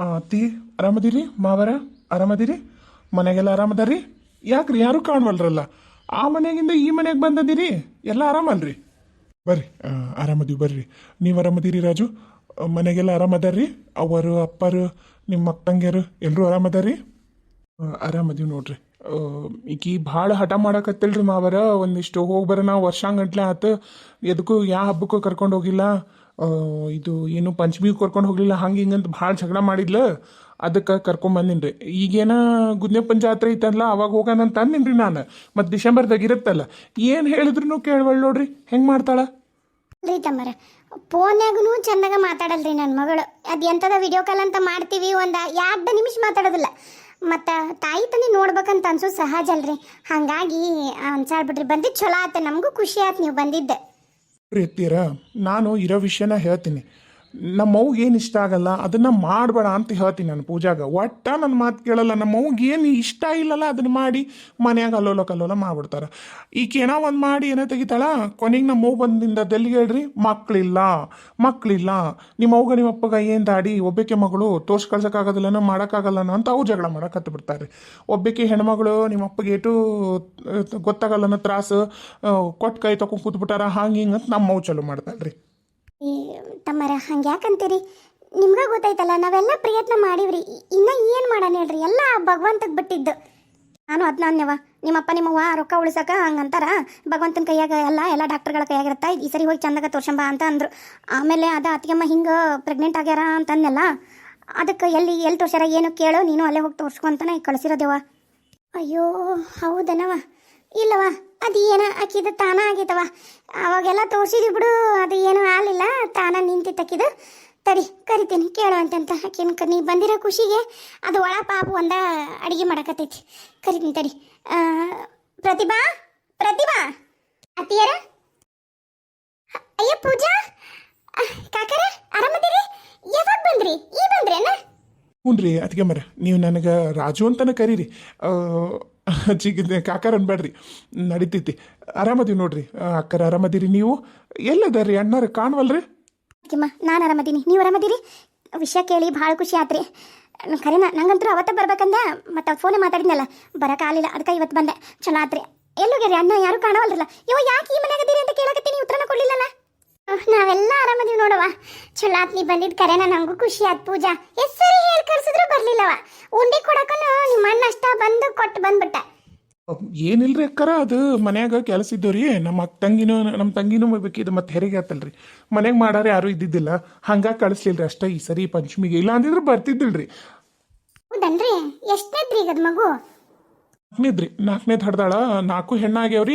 ಅತ್ತಿ ಆರಾಮದಿರಿ? ಮಾವರ, ಆರಾಮದಿರಿ? ಮನೆಗೆಲ್ಲ ಆರಾಮದಾರಿ ಯಾಕ್ರಿ? ಯಾರು ಕಾಣವಲ್ರಲ್ಲ. ಆ ಮನೆಗಿಂದ ಈ ಮನೆಗೆ ಬಂದದಿರಿ? ಎಲ್ಲ ಆರಾಮಲ್ರಿ? ಬರ್ರಿ ಆರಾಮದಿವಿ ಬರ್ರಿ. ನೀವು ಆರಾಮದಿರಿ ರಾಜು? ಮನೆಗೆಲ್ಲ ಆರಾಮದಾರ್ರಿ? ಅವರು, ಅಪ್ಪರು ನಿಮ್ಮ ಅಕ್ಕಂಗ್ಯರು ಎಲ್ಲರೂ ಆರಾಮದಾರಿ ಆರಾಮದಿವಿ ನೋಡ್ರಿ. ಈಕಿ ಭಾಳ ಹಠ ಮಾಡಕತ್ತಿಲ್ರಿ ಮಾವರ. ಒಂದಿಷ್ಟು ಹೋಗಿ ಬರೋಣ ವರ್ಷಾಂಗಟ್ಲೆ ಆತು. ಎದಕ್ಕೂ ಯಾವ ಹಬ್ಬಕ್ಕೂ ಕರ್ಕೊಂಡು ಹೋಗಿಲ್ಲ. ಇದು ಏನು ಪಂಚಮಿಗೆ ಕರ್ಕೊಂಡು ಹೋಗ್ಲಿಲ್ಲ, ಹಂಗೆ ಹಿಂಗಂತ ಭಾಳ ಜಗಳ ಮಾಡಿದ್ಲ. ಅದಕ್ಕೆ ಕರ್ಕೊಂಬಂದಿನಿ ರೀ ಈಗೇನ ಗುದ್ನೆ ಪಂಚಾತ್ರೆ ಐತಲ್ಲ ಅವಾಗ ಹೋಗೋಣ ಅಂತ ಅಂದಿನಿ ನಾನು. ಮತ್ತು ಡಿಸೆಂಬರ್ದಾಗ ಇರುತ್ತಲ್ಲ, ಏನು ಹೇಳಿದ್ರು ಕೇಳವಳ್ ನೋಡ್ರಿ, ಹೆಂಗೆ ಮಾಡ್ತಾಳ? ರೀ ತಮ್ಮರ ಫೋನ್ಯಾಗೂ ಚಂದಾಗ ಮಾತಾಡಲ್ರಿ ನನ್ನ ಮಗಳು. ಅದು ಎಂಥದ ವಿಡಿಯೋ ಕಾಲ್ ಅಂತ ಮಾಡ್ತೀವಿ, ಒಂದು ಎರಡು ನಿಮಿಷ ಮಾತಾಡೋದಿಲ್ಲ. ಮತ್ತು ತಾಯಿ ತಂದೆ ನೋಡ್ಬೇಕಂತ ಅನ್ಸೋದು ಸಹಜ ಅಲ್ರಿ. ಹಾಗಾಗಿ ಅನ್ಸಾಡ್ಬಿಡ್ರಿ ಬಂದಿದ್ದು ಚಲೋ ಆತ, ನಮಗೂ ಖುಷಿ ಆಯ್ತು ನೀವು ಬಂದಿದ್ದೆ. ಪ್ರೀತಿಯರ ನಾನು ಇರೋ ವಿಷಯನ ಹೇಳ್ತೀನಿ. ನಮ್ಮ ಅವ್ಗೆ ಏನು ಇಷ್ಟ ಆಗಲ್ಲ, ಅದನ್ನು ಮಾಡಬೇಡ ಅಂತ ಹೇಳ್ತೀನಿ ನಾನು ಪೂಜಾಗ. ಒಟ್ಟ ನನ್ನ ಮಾತು ಕೇಳಲ್ಲ, ನಮ್ಮ ಅವ್ಗೆ ಏನು ಇಷ್ಟ ಇಲ್ಲಲ್ಲ ಅದನ್ನ ಮಾಡಿ ಮನ್ಯಾಗ ಅಲ್ಲೋಲ ಕಲ್ಲೋಲ ಮಾಡ್ಬಿಡ್ತಾರೆ. ಈಗ ಒಂದು ಮಾಡಿ ಏನೋ ತೆಗಿತಾಳ, ಕೊನೆಗೆ ನಮ್ಮ ಬಂದಿಂದ ದೆಲ್ಲಿಗೆ ಹೇಳ್ರಿ? ಮಕ್ಕಳಿಲ್ಲ ಮಕ್ಕಳಿಲ್ಲ ನಿಮ್ಮ ಅವ್ಗ ನಿಮ್ಮ ಅಪ್ಪಗ ಏನು ದಾಡಿ? ಒಬ್ಬಕ್ಕೆ ಮಗಳು ತೋರ್ಸ್ ಕಳ್ಸೋಕ್ಕಾಗೋದಿಲ್ಲನೋ ಮಾಡೋಕ್ಕಾಗಲ್ಲನೋ ಅಂತ ಅವ್ರು ಜಗಳ ಮಾಡಕ್ಕೆ ಹತ್ತು ಬಿಡ್ತಾರೆ ಒಬ್ಬಕ್ಕೆ ಹೆಣ್ಮಗಳು ನಿಮ್ಮ ಅಪ್ಪಗೆ ಏಟು ಗೊತ್ತಾಗಲ್ಲನೋ ತ್ರಾಸು ಕೊಟ್ಟು ಕೈ ತಗೊಂಡು ಕೂತ್ಬಿಟ್ಟಾರ, ಹಂಗೆ ಹಿಂಗೆ ಅಂತ ನಮ್ಮ ಅವು ಚಲೋ ಮಾಡ್ತಾಳ್ರಿ. ಈ, ತಮ್ಮರ ಹಂಗೆ ಯಾಕಂತೀರಿ? ನಿಮ್ಗೆ ಗೊತ್ತಾಯ್ತಲ್ಲ, ನಾವೆಲ್ಲ ಪ್ರಯತ್ನ ಮಾಡಿವ್ರಿ. ಇನ್ನೂ ಏನು ಮಾಡೋಣ ಹೇಳ್ರಿ? ಎಲ್ಲ ಭಗವಂತಗೆ ಬಿಟ್ಟಿದ್ದು. ನಾನು ಅದನ್ನ ನಿಮ್ಮಪ್ಪ ನಿಮ್ಮವ್ವ ರೊಕ್ಕ ಉಳಿಸಕ ಹಂಗಂತಾರ? ಭಗವಂತನ ಕೈಯಾಗ ಎಲ್ಲ ಎಲ್ಲ ಡಾಕ್ಟರ್ಗಳ ಕೈಯಾಗಿರುತ್ತೆ ಈ ಸರಿ ಹೋಗಿ ಚಂದಾಗ ತೋರ್ಸಂಬ ಅಂತ ಅಂದರು. ಆಮೇಲೆ ಅದು ಅತ್ತಿಗೆಮ್ಮ ಹಿಂಗೆ ಪ್ರೆಗ್ನೆಂಟ್ ಆಗ್ಯಾರ ಅಂತಂದೆಲ್ಲ ಅದಕ್ಕೆ ಎಲ್ಲಿ ಎಲ್ಲಿ ತೋರ್ಸ್ಯಾರ, ಏನು ಕೇಳು, ನೀನು ಅಲ್ಲೇ ಹೋಗಿ ತೋರ್ಸ್ಕೊ ಅಂತಾನೆ ಕಳಿಸಿರೋದೇವ. ಅಯ್ಯೋ, ಹೌದನವ. ಇಲ್ಲವ. ಅದು ಏನ ಆಕಿದು ತಾನ ಆಗೈತವ ಅವಾಗೆಲ್ಲ ತೋರಿಸಿದ್ವಿ ಬಿಡು, ಅದು ಏನೂ ಆಗಲಿಲ್ಲ, ತಾನ ನಿಂತಿತ್ತಕ್ಕಿದು ತಡಿ, ಕರಿತೀನಿ, ಕೇಳೋ ಅಂತಂತ ಆಕಿನ ನೀ ಬಂದಿರೋ ಖುಷಿಗೆ ಅದು ಒಳ ಪಾಪ ಒಂದ ಅಡಿಗೆ ಮಾಡಕತ್ತೈತಿ. ಕರಿತೀನಿ ತಡಿ. ಪ್ರತಿಭಾ ಪ್ರತಿಭಾ. ಅತ್ತಿಯರ? ಅಯ್ಯ, ಪೂಜಾ. ಕಾಕರ ಆರಾಮದಿರಿ ಯಾವಾಗ ಬಂದ್ರಿ? ಈ ಬಂದ್ರೇನ? ಹ್ಞೂ ರೀ ಅದಕ್ಕೆ ಮರ, ನೀವು ನನಗೆ ರಾಜು ಅಂತನೇ ಕರೀರಿ. ಚಿಕ್ಕ ಕಾಕರ್ ಅನ್ಬೇಡ್ರಿ ನಡೀತೈತಿ. ಆರಾಮದೀವಿ ನೋಡ್ರಿ. ಅಕ್ಕರ ಆರಾಮದಿರಿ ನೀವು? ಎಲ್ಲದರಿ ಅಣ್ಣಾರ ಕಾಣವಲ್ರಿ? ನಾನು ಆರಾಮದೀನಿ. ನೀವು ಆರಾಮದಿರಿ? ವಿಷಯ ಕೇಳಿ ಭಾಳ ಖುಷಿ ಆತ್ರಿ. ಖರೇನ ನಂಗಂತೂ ಅವತ್ತ ಬರ್ಬೇಕಂದ? ಮತ್ತೆ ಫೋನ್ ಮಾತಾಡಿದ್ನಲ್ಲ. ಬರೋಕ್ಕಾಗಲಿಲ್ಲ ಅದಕ್ಕೆ ಇವತ್ತು ಬಂದೆ. ಚಲೋ ಆತ್ರಿ. ಎಲ್ಲೋಗ್ಯಾರಿ ಅಣ್ಣ ಯಾರು ಕಾಣವಲ್ರಲ್ಲ? ಇವ ಯಾಕೆ ಈ ಮನೆಯಾಗದೀರಿ ಅಂತ ಕೇಳಕತ್ತೀನಿ? ಉತ್ತರನ ಕೊಡ್ಲಿಲ್ಲಲ್ಲ ನಾವೆಲ್ಲ ಆರಾಮದೀವಿ ನೋಡವ ಚಲೋ ಆತ್ ನೀ ಬಂದಿದ್ ಕರೆನ ನಂಗೂ ಖುಷಿ ಆತ್ ಪೂಜಾ. ಎಷ್ಟ್ ಸರಿ ಹೇಳಿ ಕರ್ಸಿದ್ರು ಬರ್ಲಿಲ್ಲವ ಉಂಡಿ ಕೊಡಕನು ನಿಮ್ಮ ಅಣ್ಣ ಅಷ್ಟ ಬಂದು ಕೊಟ್ಟು ಬಂದ್ಬಿಟ್ಟ. ಏನಿಲ್ರಿ ಅಕ್ಕರ ಅದು ಮನ್ಯಾಗ ಕೆಲಸ ಇದ್ದವ್ರಿ ನಮ್ಮ ಅಕ್ಕ ತಂಗಿನೂ ನಮ್ಮ ತಂಗಿನೂ ಬೇಕಿದ್ದು ಮತ್ತೆ ಹೆರಿಗೆ ಆತಲ್ರಿ. ಮನೆಗೆ ಮಾಡಾರ ಯಾರು ಇದ್ದಿದ್ದಿಲ್ಲ. ಹಂಗಾಗಿ ಕಳಿಸ್ಲಿಲ್ರಿ ಅಷ್ಟೇ ಈ ಸರಿ ಪಂಚಮಿಗೆ. ಇಲ್ಲ ಅಂದಿದ್ರೆ ಬರ್ತಿದ್ದಿಲ್ರಿ. ಹೌದನ್ರಿ? ಎಷ್ಟನೇದ್ರಿ ಈಗ ಮಗು? ನಾಲ್ಕನೇದ್ರಿ ನಾಲ್ಕನೇದು ಹಡ್ದಾಳ ನಾಲ್ಕು ಹೆಣ್ಣಾಗ್ಯಾವ್ರಿ.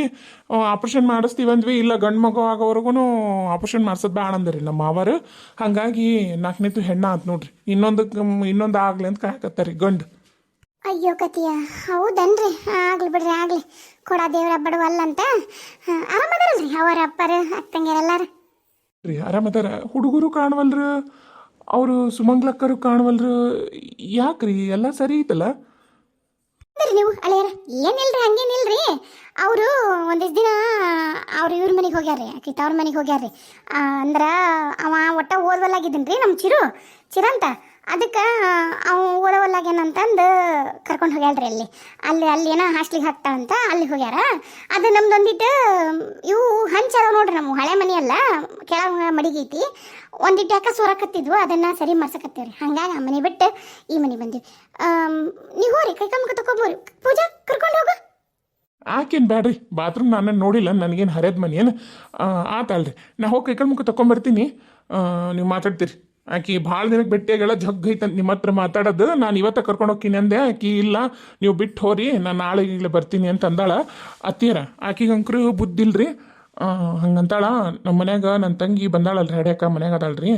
ಆಪ್ರೇಷನ್ ಮಾಡಿಸ್ತೀವಂದ್ವಿ ಇಲ್ಲ ಗಂಡು ಮಗು ಆಗೋವರೆಗೂ ಆಪ್ರೇಷನ್ ಮಾಡ್ಸೋದು ಬೇಡ ಅಂದ್ರಿ ನಮ್ಮ ಮಾವರು. ಹಂಗಾಗಿ ನಾಲ್ಕನೇದು ಹೆಣ್ಣ ಅಂತ ನೋಡ್ರಿ. ಇನ್ನೊಂದು ಇನ್ನೊಂದು ಆಗ್ಲಿ ಅಂತ ಕಾಯಕತ್ತಾರಿ ಗಂಡು. ಅಯ್ಯೋ ಕತಿಯ ಹೌದನ್ರಿ. ಆಗ್ಲಿ ಬಿಡ್ರಿ ಆಗ್ಲಿ. ಕೊಡ ದೇವ್ರ ಬಡವಲ್ಲಂತ ಆರಾಮದಾರಲ್ರಿ ಅವರ ಅಪ್ಪರು ಅಕ್ಕಂಗೆಲ್ಲರ ರೀ ಆರಾಮದಾರ. ಹುಡುಗರು ಕಾಣವಲ್ರು ಅವರು ಸುಮಂಗ್ಲಕ್ಕರು ಕಾಣವಲ್ರು ಯಾಕ್ರಿ? ಎಲ್ಲ ಸರಿ ಐತಲ್ಲ? ನೀವು, ಅಳಿಯರ. ಏನಿಲ್ರಿ ಹಂಗೇನಿಲ್ರಿ ಅವರು ಒಂದಿಷ್ಟು ದಿನ ಅವ್ರ ಇವ್ರ ಮನೆಗೆ ಹೋಗ್ಯಾರ್ರಿ ಆಕಿ ತವ್ರ ಮನೆಗೆ ಹೋಗ್ಯಾರ್ರಿ. ಅಂದ್ರೆ ಅವ ಒಟ್ಟ ಓದ್ವಲ್ಲಾಗಿದ್ದೀನಿ ರೀ ನಮ್ಮ ಚಿರು ಚಿರಂತ ಅದಕ್ಕೆ ಅವ ಏನಂತಂದು ಕರ್ಕೊಂಡು ಹೋಗ್ಯಾಳ್ರಿ ಅಲ್ಲಿ. ಅಲ್ಲಿ ಅಲ್ಲಿ ಏನೋ ಹಾಸ್ಟ್ಲಿಗೆ ಹಾಕ್ತಾಳಂತ ಅಲ್ಲಿ ಹೋಗ್ಯಾರ. ಅದು ನಮ್ದೊಂದಿಟ್ಟು ಇವು ಹಂಚಾರ ನೋಡ್ರಿ ನಮ್ಮ ಹಳೆ ಮನೆ ಅಲ್ಲ, ಕೆಳಗೆ ಐತಿ. ಒಂದಿಟ್ಟು ಯಾಕೆ ಸೋರಕತ್ತಿದ್ವು ಅದನ್ನು ಸರಿ ಮಾಡ್ಸಕತ್ತೀವ್ರಿ ಹಂಗಾಗಿ ಆ ಮನೆ ಬಿಟ್ಟು ಈ ಮನೆ ಬಂದೀವಿ. ನೀವು ಹೋರಿ ಕೈ ಕಮ್ಮಕ ತಗೋಬೋರಿ ಪೂಜಾ, ಕರ್ಕೊಂಡು ಹೋಗು. ಆಕೇನು ಬ್ಯಾಡ್ರಿ, ಬಾತ್ರೂಮ್ ನಾನು ನೋಡಿಲ್ಲ, ನನಗೇನು ಹರಿಯದ ಮನೆ ಏನು? ಆತಲ್ರಿ ನಾ ಹೋಗಿ ಕೈಕಳ ಮುಖ ತಗೊಂಬರ್ತೀನಿ ನೀವು ಮಾತಾಡ್ತೀರಿ. ಆಕಿ ಭಾಳ ದಿನಕ್ಕೆ ಭೇಟಿಯಾಗೆಲ್ಲ ಜಗ್ ನಿಮ್ಮ ಹತ್ರ ಮಾತಾಡೋದು, ನಾನು ಇವತ್ತ ಕರ್ಕೊಂಡು ಹೋಗ್ತೀನಿ ಅಂದೆ. ಆಕಿ ಇಲ್ಲ, ನೀವು ಬಿಟ್ಟು ಹೋರಿ, ನಾನು ನಾಳೆ ಈಗಲೇ ಬರ್ತೀನಿ ಅಂತ ಅಂದಾಳ. ಅತ್ತೀರ ಆಕಿಗೆ ಬುದ್ದಿಲ್ರಿ ಬುದ್ಧಿಲ್ರಿ ಹಂಗಂತಾಳ ನಮ್ಮ ಮನ್ಯಾಗ ನನ್ನ ತಂಗಿ ಬಂದಾಳಲ್ರಿ ಹಡ್ಯಾಕ ಮನ್ಯಾಗ ಅದಾಳ್ರಿ.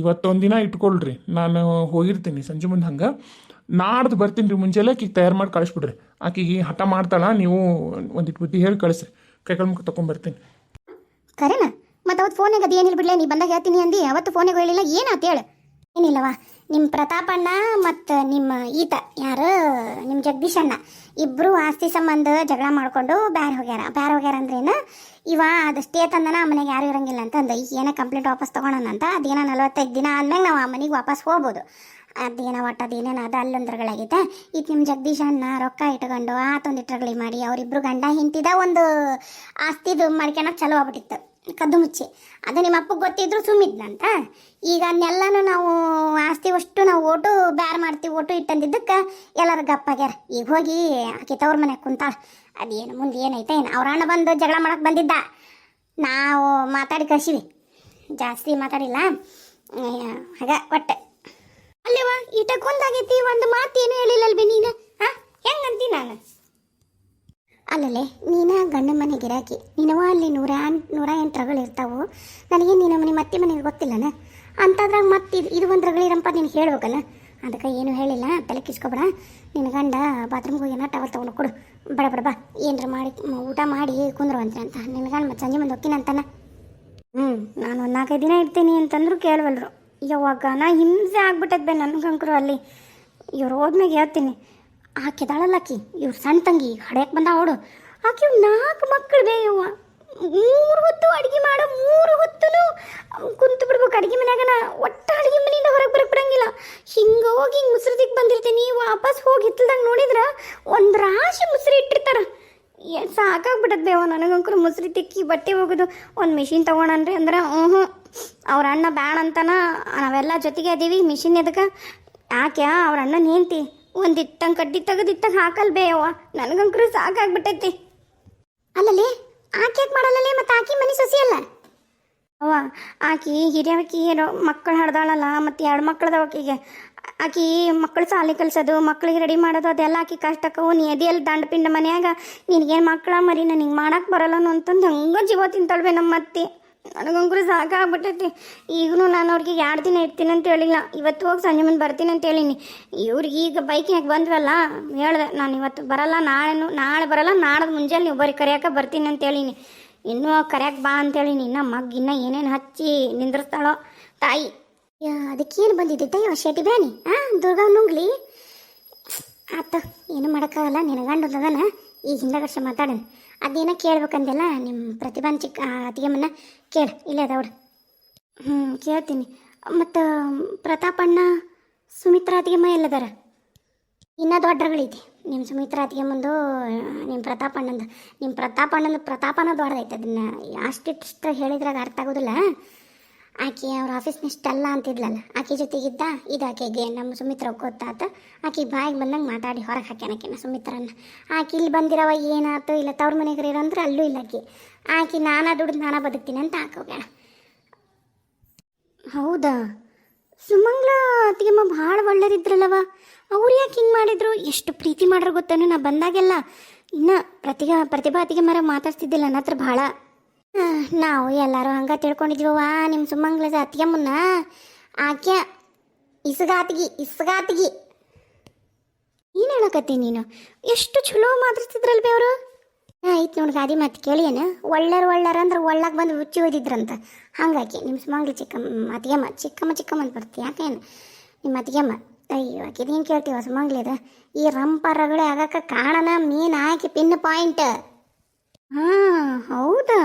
ಇವತ್ತೊಂದು ದಿನ ಇಟ್ಕೊಳ್ರಿ, ನಾನು ಹೋಗಿರ್ತೀನಿ ಸಂಜೆ ಮುಂದೆ ಹಂಗೆ. ನಾಡ್ದು ಬರ್ತೀನಿ ರೀ ಮುಂಜಾನೆ ಆಕಿಗೆ ತಯಾರು ಮಾಡಿ ಕಳಿಸ್ಬಿಡ್ರಿ. ಆಕಿಗೆ ಹಠ ಮಾಡ್ತಾಳ, ನೀವು ಒಂದಿಟ್ಟು ಬುದ್ಧಿ ಹೇಳಿ ಕಳಿಸ್ರಿ. ಕೈಗಳ ಮುಖ ತೊಗೊಂಬರ್ತೀನಿ ಕರೆನ? ಅವತ್ತು ಫೋನಾಗ ಅದು ಏನಿಲ್ಲ ಬಿಡ್ಲೇ ನೀ ಬಂದಾಗ ಹೇಳ್ತೀನಿ ಅಂದಿ. ಅವತ್ತು ಫೋನಿಗೆ ಹೇಳಿಲ್ಲ ಏನಾತ ಹೇಳು? ಏನಿಲ್ಲವ ನಿಮ್ಮ ಪ್ರತಾಪಣ್ಣ ಮತ್ತು ನಿಮ್ಮ ಈತ ಯಾರು? ನಿಮ್ಮ ಜಗದೀಶ್ ಅಣ್ಣ. ಇಬ್ಬರು ಆಸ್ತಿ ಸಂಬಂಧ ಜಗಳ ಮಾಡ್ಕೊಂಡು ಬ್ಯಾರ ಹೋಗ್ಯಾರ. ಬ್ಯಾರ ಹೋಗ್ಯಾರ ಅಂದ್ರೇನು ಇವ ಅದಷ್ಟೇ ತಂದನ ಆ ಮನೆಗೆ ಯಾರು ಇರಂಗಿಲ್ಲ ಅಂತಂದ ಈಗ ಏನೋ ಕಂಪ್ಲೇಂಟ್ ವಾಪಸ್ ಅಂತ? ಅದೇನೋ ನಲವತ್ತೈದು ದಿನ ಆದ್ಮೇಲೆ ನಾವು ಆ ಮನೆಗೆ ವಾಪಸ್ ಹೋಗ್ಬೋದು. ಅದೇನ ಒಟ್ಟು ಅದೇನೇನೋ ಅದು ಅಲ್ಲೊಂದ್ರಗಳಾಗೈತೆ. ಈಗ ನಿಮ್ಮ ಜಗದೀಶ್ ಅಣ್ಣ ರೊಕ್ಕ ಇಟ್ಕೊಂಡು ಆತೊಂದು ಇಟ್ರಗಳಿ ಮಾಡಿ. ಅವರಿಬ್ರು ಗಂಡ ಹಿಂತಿದ ಒಂದು ಆಸ್ತಿದು ಮಾಡ್ಕೊಳಕ್ ಚಲೋ ಆಗ್ಬಿಟ್ಟಿತ್ತು. ಕದ್ದು ಮುಚ್ಚಿ. ಅದು ನಿಮ್ಮ ಅಪ್ಪಗೆ ಗೊತ್ತಿದ್ರು ಸುಮ್ಮಿದ್ನಂತ ಈಗ ಅದನ್ನೆಲ್ಲನೂ ನಾವು ಆಸ್ತಿ ಅಷ್ಟು ನಾವು ಓಟು ಬ್ಯಾರ್ ಮಾಡ್ತೀವಿ, ಓಟು ಇಟ್ಟಂದಿದ್ದಕ್ಕೆ ಎಲ್ಲರೂ ಗಪ್ಪಾಗ್ಯಾರ ಈಗ ಹೋಗಿ ಆಕೆ ತವ್ರ ಮನೆಗೆ ಕುಂತಾಳ. ಅದೇನು ಮುಂದೆ ಏನೈತೆ ಏನು? ಅವ್ರ ಅಣ್ಣ ಬಂದು ಜಗಳ ಮಾಡಕ್ಕೆ ಬಂದಿದ್ದ. ನಾವು ಮಾತಾಡಿ ಕಳ್ಸಿವಿ. ಜಾಸ್ತಿ ಮಾತಾಡಿಲ್ಲ. ಹಾಗ, ಒಟ್ಟೆ. ಅಲ್ಲವ ಇಟಕ್ಕೊಂದಾಗೈತಿ ಒಂದು ಮಾತೇನು ಹೇಳಿಲ್ಲಲ್ಬಿ ನೀನು? ಹಾಂ ಹೆಂಗಂತೀನಿ ನಾನು? ಅಲ್ಲಲ್ಲೇ, ನೀನ ಗಂಡ ಮನೆ ಗಿರಾಕಿ ನಿನವ ಅಲ್ಲಿ ನೂರ ನೂರ ಎಂಟು ರಗಳು ಇರ್ತಾವು. ನನಗೆ ನಿನ್ನ ಮನೆ, ಮತ್ತೆ ಮನೆಗೆ ಗೊತ್ತಿಲ್ಲನ? ಅಂಥದ್ರಾಗ ಮತ್ತೆ ಇದು ಇದು ಒಂದು ನೀನು ಹೇಳ್ಬೇಕಲ್ಲ? ಅದಕ್ಕೆ ಏನು ಹೇಳಿಲ್ಲ, ತಲೆ ಕಿಸ್ಕೊಬೇಡ. ನಿನ್ನ ಗಂಡ ಬಾತ್ರೂಮ್ಗೆ ಹೋಗಿ ಟವಲ್ ತೊಗೊಂಡು ಕೊಡು. ಬಡ ಬಡ, ಬಾ. ಏನರ ಮಾಡಿ, ಊಟ ಮಾಡಿ ಕುಂದ್ರು ಅಂತ ನಿನ್ನ ಗಂಡ ಮತ್ತೆ ಸಂಜೆ ಮುಂದೆ ಹೋಗ್ತೀನಂತಾನ ಹ್ಞೂ ನಾನು ಒಂದು ನಾಲ್ಕೈದು ದಿನ ಇರ್ತೀನಿ ಅಂತಂದ್ರು ಕೇಳವಲ್ರು. ಯಾವಾಗ ನಾ ಹಿಂಸೆ ಆಗ್ಬಿಟ್ಟದ್ ಬೇ ನನಗಂಕರು ಅಲ್ಲಿ. ಇವ್ರು ಹೋದ್ಮೇಲೆ ಹೇಳ್ತೀನಿ. ಆಕಿದಾಳಲ್ಲ ಆಕಿ ಇವ್ರ ಸಣ್ಣ ತಂಗಿ ಹಡೆಯಕ್ಕೆ ಬಂದ ಅವಳು ಆಕೆ ನಾಲ್ಕು ಮಕ್ಕಳು ಬೇ ಯವ್ವ. ಮೂರು ಹೊತ್ತು ಅಡುಗೆ ಮಾಡೋ ಮೂರು ಹೊತ್ತು ಕುಂತು ಬಿಡ್ಬೇಕು ಅಡುಗೆ ಮನ್ಯಾಗನ. ಒಟ್ಟ ಅಡುಗೆ ಮನೆಯಿಂದ ಹೊರಗೆ ಬರಕ್ಕೆ ಬರಂಗಿಲ್ಲ ಹಿಂಗೆ ಹೋಗಿ ಹಿಂಗೆ ಮುಸ್ರದಿಗೆ ಬಂದಿರ್ತೀನಿ ವಾಪಸ್ ಹೋಗಿ ಹಿತ್ತಲ್ದಾಗ ನೋಡಿದ್ರೆ ಒಂದು ರಾಶಿ ಮುಸ್ರಿ ಇಟ್ಟಿರ್ತಾರೆ. ಏನು ಸಾಕಾಗ್ಬಿಟ್ಟದ ಬೇವ ನನಗಂಕರು ಮುಸ್ರಿ ತಿಕ್ಕಿ ಬಟ್ಟೆ ಹೋಗೋದು ಒಂದು ಮಿಷಿನ್ ತೊಗೊಳನ್ರಿ ಅಂದ್ರೆ ಹ್ಞೂ ಅವ್ರ ಅಣ್ಣ ಬ್ಯಾಡ ಅಂತನ, ನಾವೆಲ್ಲ ಜೊತೆಗೆ ಅದೀವಿ ಮಿಷಿನ್ ಎದಕ್ಕೆ ಯಾಕೆ ಅವ್ರ ಅಣ್ಣನ ಹೆಂಡ್ತಿ? ಒಂದು ಕಡ್ಡಿ ತೆಗೆದು ಇಟ್ಟಂಗೆ ಹಾಕಲ್ ಬೇಯವ್ವ ನನಗಂಕರು ಸಾಕಾಗ್ಬಿಟ್ಟೈತಿ. ಅಲ್ಲಲ್ಲಿ ಆಕೆ ಮಾಡಲ್ಲೇ ಮತ್ತು ಆಕಿ ಮನೆ ಸೊಸಿ ಅಲ್ಲ? ಅವ್ವ, ಆಕಿ ಹಿರಿಯಕಿ ಏನೋ ಮಕ್ಕಳು ಹಡ್ದಾಳಲ್ಲ, ಮತ್ತು ಎರಡು ಮಕ್ಕಳದವ ಆಕಿಗೆ. ಆಕಿ ಮಕ್ಕಳು ಸಾಲಿ ಕಲ್ಸೋದು ಮಕ್ಳಿಗೆ ರೆಡಿ ಮಾಡೋದು, ಅದೆಲ್ಲ ಆಕಿ ಕಷ್ಟಕ್ಕವು ನೀ ಎದೆಯಲ್ಲಿ ದಂಡ ಪಿಂಡ ಮನ್ಯಾಗ. ನಿನಗೇನು ಮಕ್ಕಳ ಮರಿ ನನಗೆ ಮಾಡಕ್ಕೆ ಬರಲ್ಲ ಅಂತಂದು ಹಂಗೆ ಜೀವ ತಿಂತಾಳ್ವೆ ನಮ್ಮ ಅತ್ತಿ ನನಗಂಕರು ಸಾಕಾಗ್ಬಿಟ್ಟೈತಿ ಈಗಲೂ ನಾನು ಅವ್ರಿಗೆ ಎರಡು ದಿನ ಇರ್ತೀನಿ ಅಂತ ಹೇಳಿಲ್ಲ. ಇವತ್ತು ಹೋಗಿ ಸಂಜೆ ಮುಂದೆ ಬರ್ತೀನಿ ಅಂತ ಹೇಳಿನಿ. ಇವ್ರಿಗೆ ಈಗ ಬೈಕಿನಾಗ ಬಂದ್ವಲ್ಲ, ಹೇಳ್ದೆ, ನಾನು ಇವತ್ತು ಬರಲ್ಲ, ನಾಳೆನು, ನಾಳೆ ಬರಲ್ಲ ನಾಳೆ ಮುಂಜಾನೆ ನೀವು ಬರೀ ಕರೆಯೋಕೆ ಬರ್ತೀನಿ ಅಂತ ಹೇಳಿನಿ. ಇನ್ನೂ ಕರೆಯಕ್ಕೆ ಬಾ ಅಂತೇಳಿನಿ ಇನ್ನು ಮಗ್ ಇನ್ನ ಏನೇನು ಹಚ್ಚಿ ನಿಂದ್ರಿಸ್ತಾಳೋ ತಾಯಿ. ಅದಕ್ಕೇನು ಬಂದಿದ್ದೆ ಅಯ್ಯೋ ಶೆಟ್ಟಿ ಬ್ಯಾನಿ? ಹಾಂ ದುರ್ಗಾ ನುಂಗ್ಲಿ ಆತ, ಏನು ಮಾಡೋಕ್ಕಾಗಲ್ಲ ನಿನಗಂಡದನ ಈಗ ಹಿಂದಗಷ್ಟ ಮಾತಾಡೋಣ. ಅದೇನೋ ಕೇಳ್ಬೇಕಂದೆಲ್ಲ ನಿಮ್ಮ ಪ್ರತಿಭಾನ್ ಚಿಕ್ಕ ಅತಿಗೆಮ್ಮನ ಕೇಳು. ಇಲ್ಲೇ ಅದಾವ್ರು ಹ್ಞೂ ಕೇಳ್ತೀನಿ. ಮತ್ತು ಪ್ರತಾಪಣ್ಣ ಸುಮಿತ್ರಾ ಅತಿಗೆಮ್ಮ ಎಲ್ಲದಾರ? ಇನ್ನೂ ದೊಡ್ಡಗಳೈತಿ ನಿಮ್ಮ ಸುಮಿತ್ರಾ ಅತಿಗೆಮ್ಮಂದು ನಿಮ್ಮ ಪ್ರತಾಪಣ್ಣಂದು ನಿಮ್ಮ ಪ್ರತಾಪಣ್ಣಂದು ಪ್ರತಾಪನ ದೊಡ್ಡದೈತೆ ಅದನ್ನು ಅಷ್ಟಿಷ್ಟು ಹೇಳಿದ್ರಾಗ ಅರ್ಥ ಆಗೋದಿಲ್ಲ. ಆಕೆ ಅವ್ರ ಆಫೀಸ್ನಷ್ಟಲ್ಲ ಅಂತಿದ್ಲಲ್ಲ, ಆಕೆ ಜೊತೆಗಿದ್ದ ಇದು ಆಕೆಗೆ ನಮ್ಮ ಸುಮಿತ್ರ ಗೊತ್ತಾತ. ಆಕೆ ಬಾಯಿಗೆ ಬಂದಂಗೆ ಮಾತಾಡಿ ಹೊರಗೆ ಹಾಕ್ಯಾನ ಆಕೆನ, ಸುಮಿತ್ರನ್ನ. ಆಕೆ ಇಲ್ಲಿ ಬಂದಿರವ, ಏನಾಯ್ತು? ಇಲ್ಲ ತವ್ರ ಮನೆಗೆ ಇರೋಂದ್ರೆ ಅಲ್ಲೂ ಇಲ್ಲ ಆಕೆ. ಆಕೆ ನಾನಾ ದುಡ್ದು ನಾನಾ ಬದುಕ್ತೀನಿ ಅಂತ ಹಾಕೋಗ್ಯಾಳ ಹೌದಾ? ಸುಮಂಗ್ಲ, ಅತ್ತಿಗೆಮ್ಮ ಭಾಳ ಒಳ್ಳೇದಿದ್ರಲ್ಲವ. ಅವ್ರು ಯಾಕೆ ಹಿಂಗೆ ಮಾಡಿದ್ರು? ಎಷ್ಟು ಪ್ರೀತಿ ಮಾಡ್ರ ಗೊತ್ತೇನು? ನಾ ಬಂದಾಗೆಲ್ಲ ಇನ್ನು ಪ್ರತಿಭಾ ಪ್ರತಿಭಾ ಅತ್ತಿಗೆ ಮರ ಮಾತಾಡ್ತಿದ್ದಿಲ್ಲ ನನ್ನ ಹತ್ರ ಭಾಳ. ನಾವು ಎಲ್ಲರೂ ಹಂಗ ತಿಳ್ಕೊಂಡಿದ್ವವ ನಿಮ್ಮ ಸುಮಂಗ್ಲದ ಅತ್ತಿಗೆಮ್ಮನ್ನ ಆಕೆ, ಇಸುಗಾತಿಗಿ ಇಸುಗಾತಿಗಿ. ಏನು ಹೇಳಕತ್ತಿ ನೀನು? ಎಷ್ಟು ಚಲೋ ಮಾತಾಡ್ತಿದ್ರಲ್ಬಿ ಅವರು? ಆಯ್ತು ನೋಡ್ ಗಾದಿ ಮಾತು ಕೇಳಿಯೇನ ಒಳ್ಳೇರು ಒಳ್ಳೆರ ಅಂದ್ರೆ ಒಳ್ಳಾಗ ಬಂದು ರುಚಿ ಓದಿದ್ರಂತ. ಹಂಗಾಕಿ ನಿಮ್ಮ ಸುಮಂಗ್ಲಿ ಚಿಕ್ಕಮ್ಮ ಅತ್ತಿಗೆಮ್ಮ, ಚಿಕ್ಕಮ್ಮ ಚಿಕ್ಕಮ್ಮ ಅಂತ ಬರ್ತಿ ಯಾಕೇನು ನಿಮ್ಮ ಅತ್ತಿಗೆಮ್ಮ. ಅಯ್ಯೋ ಆಕೆ ಏನು ಕೇಳ್ತೀವ ಸುಮಂಗ್ಲಿ ಅದ ಈ ರಂಪ ರಗಳೆ ಆಗಕ್ಕೆ ಕಾಣನ ಮೀನು ಹಾಕಿ ಪಿನ್ ಪಾಯಿಂಟ್. ಹಾಂ, ಹೌದಾ?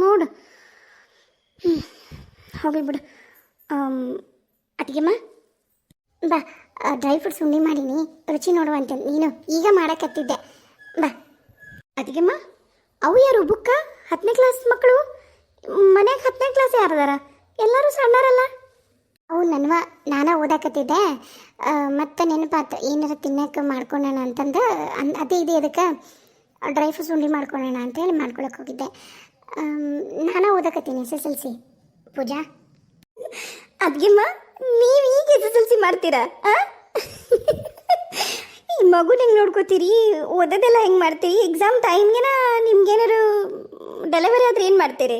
ನೋಡು. ಹೋಗ್ಲಿ ಬಿಡು. ಅತ್ತಿಗೆಮ್ಮ, ಬಾ. ಡ್ರೈ ಫ್ರೂಟ್ಸ್ ಉಂಡೆ ಮಾಡೀನಿ. ರುಚಿ ನೋಡುವಂತೆ ನೀನು ಈಗ ಮಾಡಕತ್ತಿದ್ದೆ. ಬಾ. ಅತ್ತಿಗೆಮ್ಮ, ಅವು ಯಾರು? ಬುಕ್ಕ? ಹತ್ತನೇ ಕ್ಲಾಸ್ ಮಕ್ಕಳು? ಮನೆಗೆ ಹತ್ತನೇ ಕ್ಲಾಸ್ ಯಾರದಾರ ಎಲ್ಲರೂ ಸಣ್ಣರಲ್ಲ? ಅವು ನನ್ವ, ನಾನ ಓದಾಕತ್ತಿದ್ದೆ. ಮತ್ತೆ ನೆನಪಾತು. ಏನಾರ ತಿನ್ನಕ್ಕೆ ಮಾಡ್ಕೊಂಡಣ ಅಂತಂದು, ಅನ್, ಅದೇ ಇದೆ ಅದಕ್ಕೆ. ಡ್ರೈ ಫ್ರೂಟ್ಸ್ ಉಂಡಿ ಅಂತ ಅಂತೇಳಿ ಮಾಡ್ಕೊಳಕ್ಕೆ ಹೋಗಿದ್ದೆ. ನಾನು ಓದಕತ್ತೀನಿ S S L C. Pooja? ಅದ್ಗೆಮ್ಮ ನೀವು ಈಗ ಎಸ್ ಎಸ್ ಎಲ್ ಸಿ ಮಾಡ್ತೀರಾ? ಈ ಮಗುನ ಹೆಂಗೆ ನೋಡ್ಕೋತೀರಿ? ಓದೋದೆಲ್ಲ ಹೆಂಗೆ ಮಾಡ್ತೀರಿ? ಎಕ್ಸಾಮ್ ಟೈಮ್ಗೆನ ನಿಮ್ಗೇನಾರು ಡೆಲಿವರಿ ಆದ್ರೆ ಏನು ಮಾಡ್ತೀರಿ?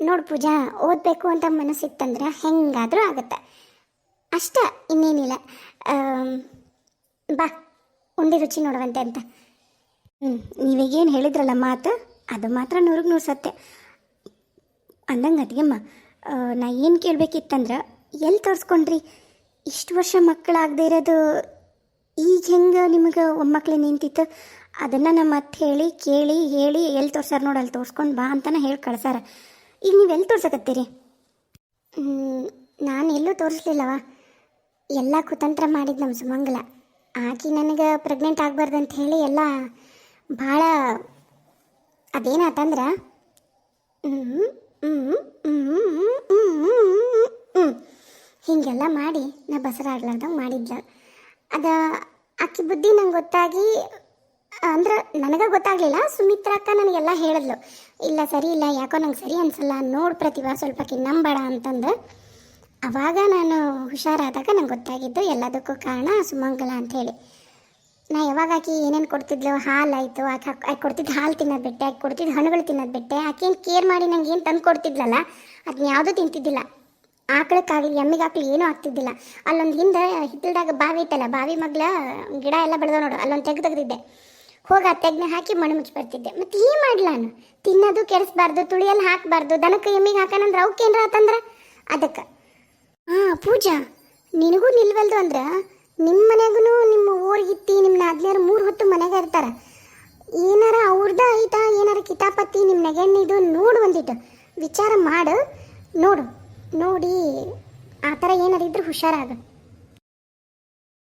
ನೋಡು ಪೂಜಾ, ಓದಬೇಕು ಅಂತ ಮನಸ್ಸಿತ್ತಂದ್ರೆ ಹೆಂಗಾದರೂ ಆಗುತ್ತೆ. ಅಷ್ಟ ಇನ್ನೇನಿಲ್ಲ. ಬಾ, ಉಂಡೆ ರುಚಿ ನೋಡುವಂತೆ ಅಂತ. ಹ್ಞೂ ನೀವೀಗೇನು ಹೇಳಿದ್ರಲ್ಲ ಮಾತು, ಅದು ಮಾತ್ರ ನೂರಿಗೆ ನೂರು ಸತ್ಯ. ಅಂದಂಗೆ ಅದಿಯಮ್ಮ ನಾ ಏನು ಕೇಳಬೇಕಿತ್ತಂದ್ರೆ ಎಲ್ಲಿ ತೋರಿಸ್ಕೊಂಡ್ರಿ? ಇಷ್ಟು ವರ್ಷ ಮಕ್ಕಳಾಗದೇ ಇರೋದು, ಈಗ ಹೆಂಗೆ ನಿಮಗೆ ಒಮ್ಮಕ್ಳು ನಿಂತಿತ್ತು? ಅದನ್ನು ನಮ್ಮ ಅತ್ತೆ ಹೇಳಿ, ಕೇಳಿ, ಹೇಳಿ ಎಲ್ಲಿ ತೋರ್ಸಾರ ನೋಡಿ ಅಲ್ಲಿ ತೋರಿಸ್ಕೊಂಡು ಬಾ ಅಂತಾನೆ ಹೇಳಿ ಕಳ್ಸಾರ ಈಗ ನೀವು ಎಲ್ಲಿ ತೋರ್ಸಕತ್ತೀರಿ? ನಾನು ಎಲ್ಲೂ ತೋರಿಸ್ಲಿಲ್ಲವ. ಎಲ್ಲ ಕುತಂತ್ರ ಮಾಡಿದ್ದು ನಮ್ಮ ಸುಮಂಗಲ. ಆಕಿ ನನಗೆ ಪ್ರೆಗ್ನೆಂಟ್ ಆಗಬಾರ್ದು ಅಂತ ಹೇಳಿ ಎಲ್ಲ ಭಾಳ ಅದೇನಾತಂದ್ರೆ? ಹಿಂಗೆಲ್ಲ ಮಾಡಿ ನಾ ಬಸರಾಡ್ಲಾರ್ದಂಗೆ ಮಾಡಿದ್ಲ. ಅದ ಆಕಿ ಬುದ್ಧಿ ನಂಗೆ ಗೊತ್ತಾಗಿ, ಅಂದ್ರೆ ನನಗೆ ಗೊತ್ತಾಗಲಿಲ್ಲ, ಸುಮಿತ್ರ ಅಕ್ಕ ನನಗೆಲ್ಲ ಹೇಳಿದ್ಲು. ಇಲ್ಲ ಸರಿ, ಇಲ್ಲ, ಯಾಕೋ ನಂಗೆ ಸರಿ ಅನ್ಸಲ್ಲ, ನೋಡು ಪ್ರತಿಭಾ ಸ್ವಲ್ಪ ನಂಬೇಡ ಅಂತಂದು. ಅವಾಗ ನಾನು ಹುಷಾರಾದಾಗ ನಂಗೆ ಗೊತ್ತಾಗಿದ್ದು ಎಲ್ಲದಕ್ಕೂ ಕಾರಣ ಸುಮಂಗಲ ಅಂಥೇಳಿ ನಾ ಯಾವಾಗ ಆಕಿ ಏನೇನು ಕೊಡ್ತಿದ್ಲು? ಹಾಲು ಆಯಿತು. ಆಕೆ ಆಕೆ ಕೊಡ್ತಿದ್ದು ಹಾಲು ತಿನ್ನೋದು ಬಿಟ್ಟೆ, ಆಕೆ ಕೊಡ್ತಿದ್ದು ಹಣ್ಣುಗಳು ತಿನ್ನೋದು ಬಿಟ್ಟೆ. ಆಕೆ ಏನು ಕೇರ್ ಮಾಡಿ ನಂಗೆ ಏನು ತಂದು ಕೊಡ್ತಿದ್ಲಲ್ಲ ಅದನ್ನ ಯಾವುದೂ ತಿಂತಿದ್ದಿಲ್ಲ. ಆಕಳಕ್ಕಾಗಲಿ ಎಮ್ಮಿಗಾಗಲಿ ಏನೂ ಆಗ್ತಿದ್ದಿಲ್ಲ. ಅಲ್ಲೊಂದು ಹಿಂದೆ ಹಿತ್ತಲ್ದಾಗ ಬಾವಿ ಇತ್ತಲ್ಲ ಬಾವಿ ಮಗ್ಲ ಗಿಡ ಎಲ್ಲ ಬೆಳೆದ ನೋಡು, ಅಲ್ಲೊಂದು ತೆಗ್ದು ತೆಗೆದಿದ್ದೆ. ಹೋಗಿ ಆ ತೆಗ್ನ ಹಾಕಿ ಮಣ್ಣು ಮುಚ್ಚಿ ಬರ್ತಿದ್ದೆ ಮತ್ತೆ ಏನು ಮಾಡ್ಲ ನಾನು. ತಿನ್ನೋದು, ಕೆಡಿಸ್ಬಾರ್ದು ತುಳಿಯಲ್ಲಿ ಹಾಕಬಾರ್ದು ದನಕ್ಕೆ ಎಮ್ಮಿಗೆ ಹಾಕೋಣಂದ್ರೆ ಅವಕ್ಕೆ ಏನ್ರ ಆತಂದ್ರೆ? ಅದಕ್ಕೆ. ಹಾಂ ಪೂಜಾ, ನಿನಗೂ ನಿಲ್ವಲ್ದು ಅಂದ್ರೆ ನಿಮ್ಮ ಮನೆಗೂ ನಿಮ್ಮ ಊರಿಗಿತ್ತಿ ನಿಮ್ಮ ನಾದ್ಲಿಯರು ಮೂರು ಹೊತ್ತು ಮನೆಗೆ ಇರ್ತಾರ. ಏನಾರ ಅವ್ರದ ಐತಾ, ಏನಾರ ಕಿತಾಪತಿ ನಿಮ್ಮ ನೆಗೆಣ್ಣಿದು ನೋಡು ಒಂದಿಟ್ಟು ವಿಚಾರ ಮಾಡು, ನೋಡು. ನೋಡಿ, ಆ ಥರ ಏನಾರಿದ್ರೆ ಹುಷಾರಾಗ.